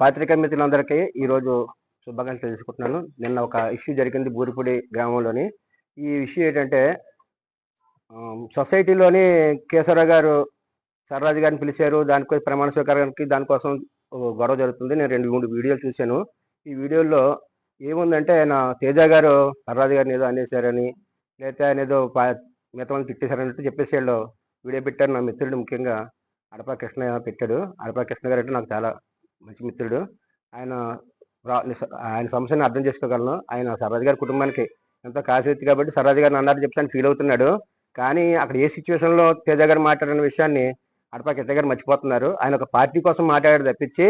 పాత్రికా మిత్రులందరికీ ఈరోజు శుభాకాంక్షలు తెలుసుకుంటున్నాను. నిన్న ఒక ఇష్యూ జరిగింది బూరిపూడి గ్రామంలోని. ఈ ఇష్యూ ఏంటంటే సొసైటీలోని కేశవరావు గారు సర్రాజు గారిని పిలిచారు. దానికోసం ప్రమాణ స్వీకారానికి దానికోసం గొడవ జరుగుతుంది. నేను రెండు మూడు వీడియోలు చూశాను. ఈ వీడియోల్లో ఏముందంటే ఆయన తేజ గారు సర్రాజు గారిని ఏదో అనేశారని లేకపోతే ఆయన ఏదో మిగతా వాళ్ళని తిట్టేశారన్నట్టు చెప్పేసి వాళ్ళు వీడియో పెట్టారు. నా మిత్రుడు ముఖ్యంగా. అడప కృష్ణ పెట్టాడు. అడప కృష్ణ గారు అంటే నాకు చాలా మంచి మిత్రుడు. ఆయన ఆయన సమస్యను అర్థం చేసుకోగలను. ఆయన సర్రాజ్ గారి కుటుంబానికి ఎంతో కాశీ కాబట్టి సర్రాజు గారిని అన్నారు చెప్తాను ఫీల్ అవుతున్నాడు. కానీ అక్కడ ఏ సిచ్యువేషన్లో తేజ గారు మాట్లాడిన విషయాన్ని అడప కృష్ణ గారు మర్చిపోతున్నారు. ఆయన ఒక పార్టీ కోసం మాట్లాడాడు తప్పించి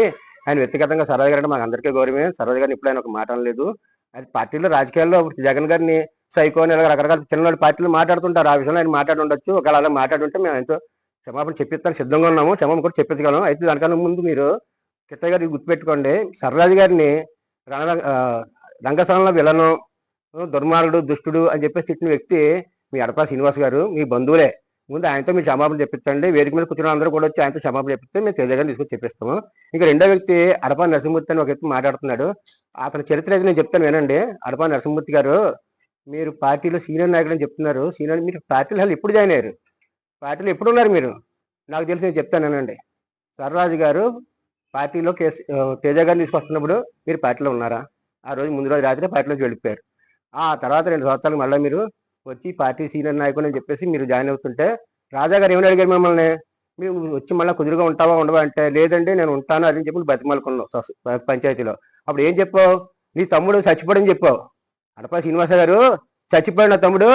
ఆయన వ్యక్తిగతంగా సర్రాజు గారు అంటే మాకు అందరికీ గౌరవమే. సర్రాజు గారిని ఇప్పుడు ఆయన ఒక మాట అనలేదు. అది పార్టీలో రాజకీయాల్లో జగన్ గారిని సైకో అని ఇలా రకరకాల చిన్న పార్టీలు మాట్లాడుతుంటారు. ఆ విషయంలో ఆయన మాట్లాడి ఉండొచ్చు. ఒకవేళ అలా మాట్లాడుంటే మేము ఎంతో క్షమాపణ చెప్పిస్తాను సిద్ధంగా ఉన్నాము క్షమాపణ కూడా చెప్పించగలం అయితే దానికన్నా ముందు మీరు కిత్తయ్య గారికి గుర్తుపెట్టుకోండి. సర్రాజు గారిని రణ రంగస్థలంలో విలను దుర్మార్గుడు దుష్టుడు అని చెప్పేసి తిట్టిన వ్యక్తి మీ అడపా శ్రీనివాస్ గారు మీ బంధువులే. ముందు ఆయనతో మీరు క్షమాపణ చెప్పించండి. వేదిక మీద కూర్చున్న అందరూ కూడా వచ్చి ఆయనతో క్షమాపణ చెప్తే మేము తేజ గారిని తీసుకొచ్చి చెప్పిస్తాము. ఇంకా రెండో వ్యక్తి అడపా నరసింహమూర్తి అని ఒక వ్యక్తి మాట్లాడుతున్నాడు. అతని చరిత్ర అయితే నేను చెప్తాను వినండి. అడపా నరసింహమూర్తి గారు మీరు పార్టీలో సీనియర్ నాయకుడు అని చెప్తున్నారు. సీనియర్ మీరు పార్టీలో అసలు ఎప్పుడు జాయిన్ అయ్యారు? పార్టీలో ఎప్పుడు ఉన్నారు మీరు? నాకు తెలిసి నేను చెప్తాను వినండి. సర్రాజు గారు పార్టీలో కేసు తేజ గారిని తీసుకొస్తున్నప్పుడు మీరు పార్టీలో ఉన్నారా? ఆ రోజు ముందు రోజు రాత్రి పార్టీలోకి వెళ్ళిపోయారు. ఆ తర్వాత రెండు సంవత్సరాలు మళ్ళీ మీరు వచ్చి పార్టీ సీనియర్ నాయకుడు అని చెప్పేసి మీరు జాయిన్ అవుతుంటే రాజా గారు ఏమని అడిగారు మిమ్మల్ని? మీరు వచ్చి మళ్ళీ కుదురుగా ఉంటావా ఉండవా అంటే లేదండి నేను ఉంటాను అని చెప్పి బతిమాలుకున్నావు పంచాయతీలో. అప్పుడు ఏం చెప్పావు? నీ తమ్ముడు చచ్చిపోడని చెప్పావు. అడపా శ్రీనివాస గారు చచ్చిపోయిన తమ్ముడు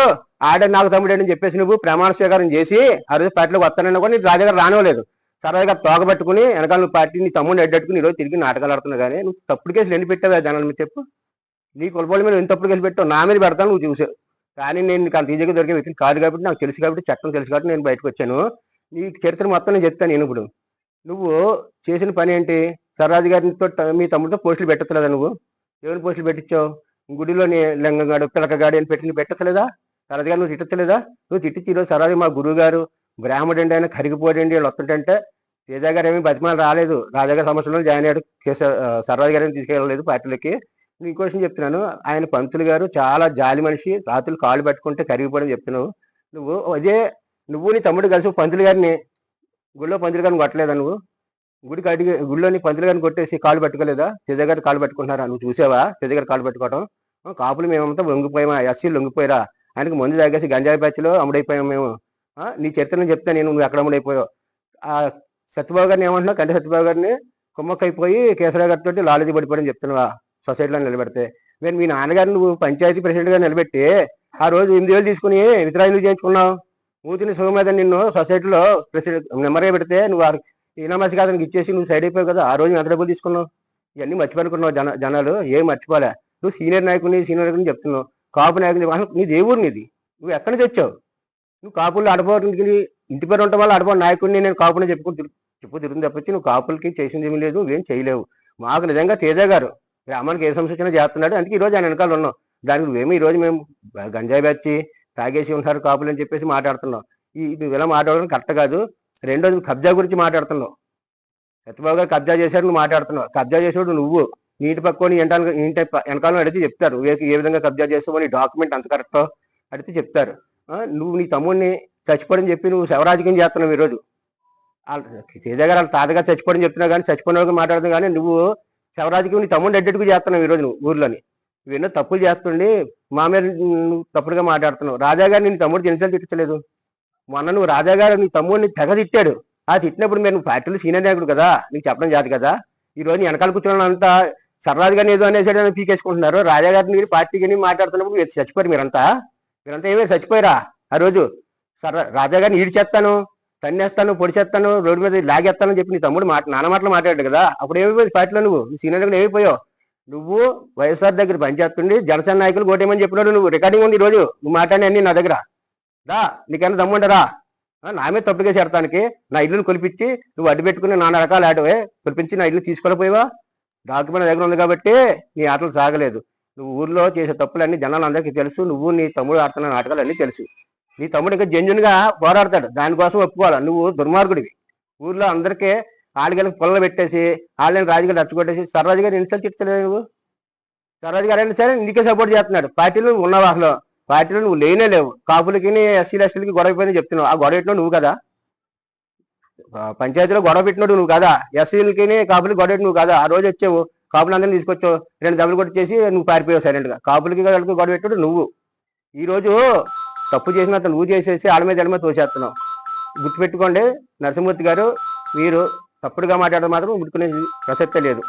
ఆడ నాకు తమ్ముడు అని చెప్పేసి నువ్వు ప్రమాణ స్వీకారం చేసి ఆ రోజు పార్టీలోకి వస్తానన్నా కూడా నీ రాజా రానివ్వలేదు. సరదాగా తోక వెనకాల నువ్వు పార్టీ నీ తమ్ముడిని అడ్డట్టుకుని ఈరోజు తిరిగి నాటకాలు ఆడుతున్నావు కానీ నువ్వు తప్పుడు కేసులు ఎన్ని పెట్టావు జనాల మీద చెప్పు? నీ కులపోళ్ళ మీద ఎంత తప్పుడు కేసులు పెట్టావు? నా మీద పెడతాను నువ్వు చూసావు కానీ నేను నీకు అంత ఈజీగా దొరికే వ్యక్తిని కాదు కాబట్టి నాకు తెలుసు కాబట్టి చట్టం తెలుసు కాబట్టి నేను బయటకు వచ్చాను. నీ చరిత్ర మొత్తం నేను చెప్తాను నేను ఇప్పుడు. నువ్వు చేసిన పని ఏంటి? సర్రాజు గారితో మీ తమ్ముడితో పోస్టులు పెట్టట్లేదా నువ్వు? ఎవరిని పోస్టులు పెట్టించావు? గుడిలోని లింగగాడు పిలకగాడు అని పెట్టి పెట్టలేదా సరదాగా నువ్వు తిట్టలేదా నువ్వు తిట్టించి ఈరోజు మా గురువు గారు బ్రాహ్మడు ఆయన కరిగిపోడండి వీళ్ళు వస్తుంటే సీదా గారు ఏమీ బతిమాలు రాలేదు. రాజాగారి సమస్యలో జాయిన్ అయ్యాడు కేస సర్రాజు గారిని తీసుకెళ్ళలేదు పార్టీలకి. ఇంకో విషయం చెప్తున్నాను. ఆయన పంతులు గారు చాలా జాలి మనిషి రాత్రులు కాళ్ళు పెట్టుకుంటే కరిగిపోవడం చెప్తున్నావు. నువ్వు అదే నువ్వు నీ తమ్ముడు కలిసి పంతులు గారిని గుళ్ళో పంతులు గారిని కొట్టలేదా నువ్వు? గుడికి అడిగి గుళ్ళోని పంతులు గారిని కొట్టేసి కాళ్ళు పెట్టుకోలేదా? సీదా గారు కాళ్ళు పెట్టుకుంటున్నారా? నువ్వు చూసావా? సీదా గారు కాళ్ళు పెట్టుకోవడం కాపులు మేమంతా వంగిపోయామా ఎస్సీలు లొంగిపోయారా? ఆయనకు మందు తాగేసి గంజాయి బ్యాచ్లో అమ్ముడైపోయాం మేము. నీ చరిత్రను చెప్తే నేను నువ్వు ఎక్కడ అమ్ముడైపోయావు? ఆ సత్యబాబు గారిని ఏమంటున్నావు? కంటే సత్యబాబు గారిని కుమ్మక్కైపోయి కేసరావు గారితో లాలజీ పడిపోవడం చెప్తున్నావా? సొసైటీలో నిలబెడితే. మీరు మీ నాన్నగారిని నువ్వు పంచాయతీ ప్రెసిడెంట్గా నిలబెట్టి ఆ రోజు ఎనిమిది వేలు తీసుకుని విత్డ్రా చేయించుకున్నావు. మూతిని సుఖం మీద నిన్ను సొసైటీలో ప్రెసిడెంట్ నెమ్మరిగా పెడితే నువ్వు ఈనామాసి కాదనికి ఇచ్చేసి నువ్వు సైడ్ అయిపోయావు కదా ఆ రోజు ఎంత డబ్బులు తీసుకున్నావు? ఇవన్నీ మర్చిపోనుకున్నావు జన జనాలు. ఏం మర్చిపోలే. నువ్వు సీనియర్ నాయకుని సీనియర్ నాయకుని చెప్తున్నావు. కాపు నాయకుని అసలు నీ దేవుడిని ఇది. నువ్వు ఎక్కడి నుంచి వచ్చావు నువ్వు కాపుల్లో అడపడానికి ఇంటి పేరు ఉండటం వల్ల అడప నాయకుడిని నేను కాపుని చెప్పుకుని చెప్పు తిరుగుతుంది తప్పించి నువ్వు కాపులకి చేసింది ఏమీ లేదు నువ్వేం చేయలేవు. మాకు నిజంగా తేజ గారు గ్రామానికి ఏ సమస్య చేస్తున్నాడు? అందుకే ఈరోజు ఆయన వెనకాల ఉన్నాం. దానికి నువ్వేమో ఈ రోజు మేము గంజాయి బచ్చి తాగేసి ఉంటారు కాపులు అని చెప్పేసి మాట్లాడుతున్నాం. ఈ నువ్వు ఇలా మాట్లాడడం కరెక్ట్ కాదు. రెండోది కబ్జా గురించి మాట్లాడుతున్నావు. సత్యబాబు గారు కబ్జా చేశారు నువ్వు మాట్లాడుతున్నావు. కబ్జా చేసేవాడు నువ్వు. నీటి పక్కని వెనకాల ఇంటి వెనకాలను అడిగితే చెప్తారు. ఏ విధంగా కబ్జా చేస్తావు అని డాక్యుమెంట్ అంత కరెక్టో అడిగితే చెప్తారు. నువ్వు నీ తమ్ముడిని చచ్చిపోడని చెప్పి నువ్వు శవరాజకీయం చేస్తున్నావు ఈరోజు. వాళ్ళ- తేజ గారు వాళ్ళ తాతగా చచ్చిపోవడం చెప్తున్నావు కానీ చచ్చిపోయిన వాళ్ళకి మాట్లాడుతున్నావు కానీ నువ్వు శవరాజకీయం నీ తమ్ముడిని అడ్డెట్టుకు చేస్తున్నావు ఈరోజు నువ్వు ఊర్లోని. నువ్వు తప్పులు చేస్తుండి మా మీద నువ్వు తప్పుడుగా మాట్లాడుతున్నావు. రాజా గారు నీ తమ్ముడు ఎన్నిసార్లు తిట్టలేదు మొన్న నువ్వు రాజా గారు నీ తమ్ముడిని తెగ తిట్టాడు. ఆ తిట్టినప్పుడు మీరు నువ్వు పార్టీలో సీనియర్ నాయకుడు కదా? నీకు చెప్పడం జాతి కదా? ఈ రోజు వెనకాల కూర్చున్న అంతా సర్రాజ్ గారిని ఏదో అనేసాడు అని పీకేసుకుంటున్నారు. రాజా గారిని పార్టీ కానీ మాట్లాడుతున్నప్పుడు మీరు చచ్చిపోయారు మీరంతా? మీరంతా ఏమీ చచ్చిపోయారా? ఆ రోజు సర్రా రాజా గారిని ఈడిచేస్తాను తన్నేస్తాను పొడి చేస్తాను రోడ్డు మీద లాగేస్తాను చెప్పి నీ తమ్ముడు మాట నాన్న మాటలు మాట్లాడాడు కదా. అప్పుడు ఏమైపోయింది పార్టీలో నువ్వు? నువ్వు సీనియర్ కూడా ఏమైపోయావు? నువ్వు వైఎస్ఆర్ దగ్గర పనిచేస్తుండి జనసేన నాయకులు కోటేమని చెప్పినాడు నువ్వు. రికార్డింగ్ ఉంది ఈరోజు. రోజు నువ్వు మాట్లాడి అన్ని నా దగ్గర. దా నీకైనా దమ్ముండరా నా మీద తప్పుగా చేరటానికి నా ఇల్లుని కొలిపించి నువ్వు అడ్డు పెట్టుకుని నాన్న రకాలు ఆడవే కొలిపించి నా ఇల్లు తీసుకెళ్ళిపోయావా డాక్యుమెంట్ దగ్గర ఉంది కాబట్టి నీ ఆటలు సాగలేదు. నువ్వు ఊర్లో చేసే తప్పులన్నీ జనాలందరికీ తెలుసు. నువ్వు నీ తమ్ముడు ఆడుతున్న నాటకాలు అన్నీ తెలుసు. నీ తమ్ముడు ఇంకా జెన్యున్గా పోరాడతాడు. దానికోసం ఒప్పుకోవాలి. నువ్వు దుర్మార్గుడివి. ఊర్లో అందరికీ వాళ్ళకి పొలం పెట్టేసి వాళ్ళని రాజుగారు రచ్చగొట్టేసి సర్రాజు గారు ఇన్సల్ట్ చెప్తలేదు నువ్వు సర్రాజు గారు అయినా సరే నీకే సపోర్ట్ చేస్తున్నాడు పార్టీలో ఉన్న ఉన్నావు అసలు పార్టీలో నువ్వు లేనే లేవు. కాపులకి ఎస్సీలు ఎస్సీలకి గొడవ చెప్తున్నావు. ఆ గొడవ నువ్వు కదా. పంచాయతీలో గొడవ పెట్టినాడు నువ్వు కదా. ఎస్సీలకి కాపులకి గొడవ నువ్వు కదా. ఆ రోజు వచ్చావు కాపులందరినీ తీసుకొచ్చావు రెండు దెబ్బలు కొట్టి చేసి నువ్వు పారిపోయావు సైలెంట్గా కాపులకి వాళ్ళకి గొడవ పెట్టాడు నువ్వు. ఈ రోజు తప్పు చేసినంత నువ్వు చేసేసి ఆడ మీద ఎడమ తోసేస్తున్నావు. గుర్తుపెట్టుకోండి నరసింహమూర్తి గారు మీరు తప్పుడుగా మాట్లాడడం మాత్రం ముట్టుకునే ప్రసక్తే లేదు.